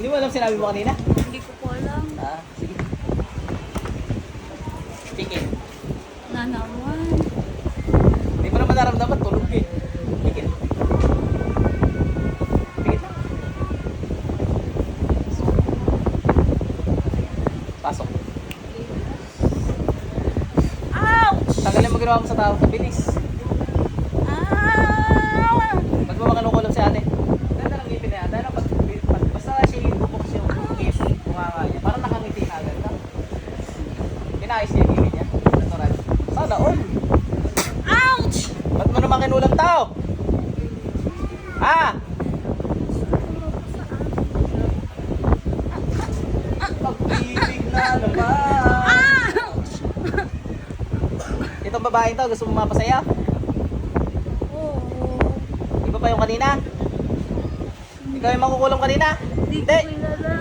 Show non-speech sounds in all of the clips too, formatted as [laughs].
Hindi mo alam sinabi mo kanina? Hindi ko po alam. Ah, sige. Chicken. Na naman. Hindi mo naman naramdaman, tulog eh. Chicken. Tingin lang. Pasok. Ouch! Tanggalin mo ginawa mo sa tao. Bilis. Ah! Sana all. Ouch! Ba't mo naman kinulang tao? Ah! Pag-ibig na naman. Ouch! Itong babaeng to, gusto mo mapasaya? Oo. Iba pa yung kanina? Ikaw yung makukulong kanina? Hindi ko Hindi. kilala.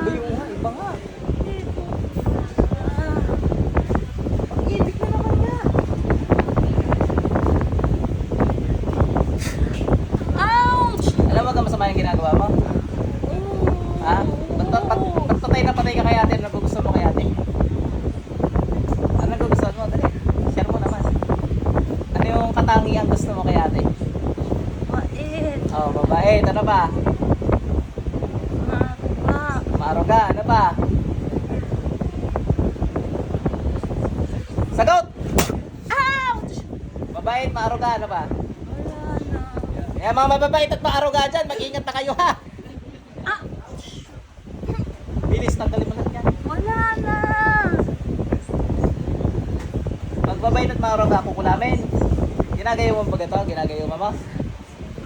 Iba yung nga, iba nga. Hindi ko kilala. Pag-ibig na naman niya. Ouch! Alam mo ka masama yung ginagawa mo? Ha? Ba't, ba't, ba't, ba't patay na patay ka kay ate? Ano gusto mo kay ate? Ano gusto mo? Dali, share mo naman. Ano yung katangiang gusto mo kay ate? Mait. Oh, babae. Ano ba? Maruga. Maaruga. Ano ba? Sagot! Ouch! Mabait, maaruga. Ano ba? Wala na. Kaya mga mababait at maaruga dyan, mag-ingat na kayo ha! Ah! Bilis, tanggalin mo lang yan. Wala na. Pag mabait at maaruga, kukulamin. Ginagayo mo ba ito? Ginagayo mo mo?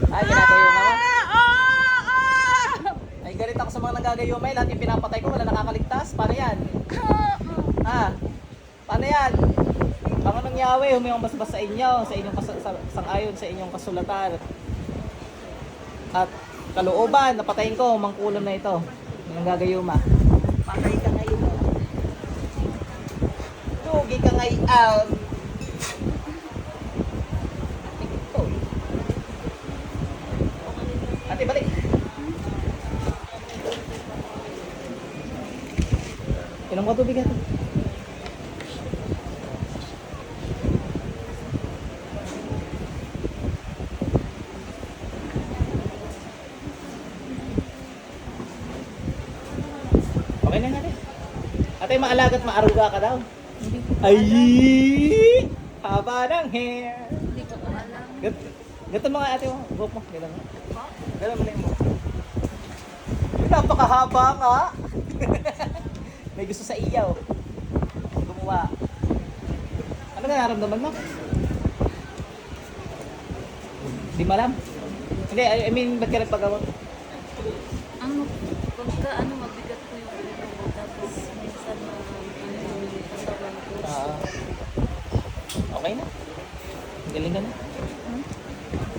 Ay, ginagayo mo mo? Ah! Ah! Ah! Ay, galit ako sa mga nagagayumay. Lahat yung pinapatay ko, wala nakakaligtas. Paano yan? Ah! Ha? Paano yan? Panganong Yahweh, humayong basbas sa inyo, sa inyong kas- sa, sangayon sa inyong kasulatan. At kalooban, napatayin ko, mangkulam na ito. Yung gagayuma. Patay ka ngayon. Tugi ka ngayon. Ate, balik. Ilang ka tubig ate? Okay na natin. Ate, maalagat maaruga ka daw. Ay! Haba ng hair. Hindi ko alam. Gat Gato mga ate mo. Buhok mo. Mo. Galan mo na yung buhok. Napakahaba nga. [laughs] May gusto sa iyaw. Gumawa. Ano na naramdaman mo? Di malam. Hindi, I, I mean, ba't ka nagpagawa? Ano, pagka ano, mabigat ko yung ulo ko, tapos minsan na ano katawan ko. Ah. okay na. Galing ka na.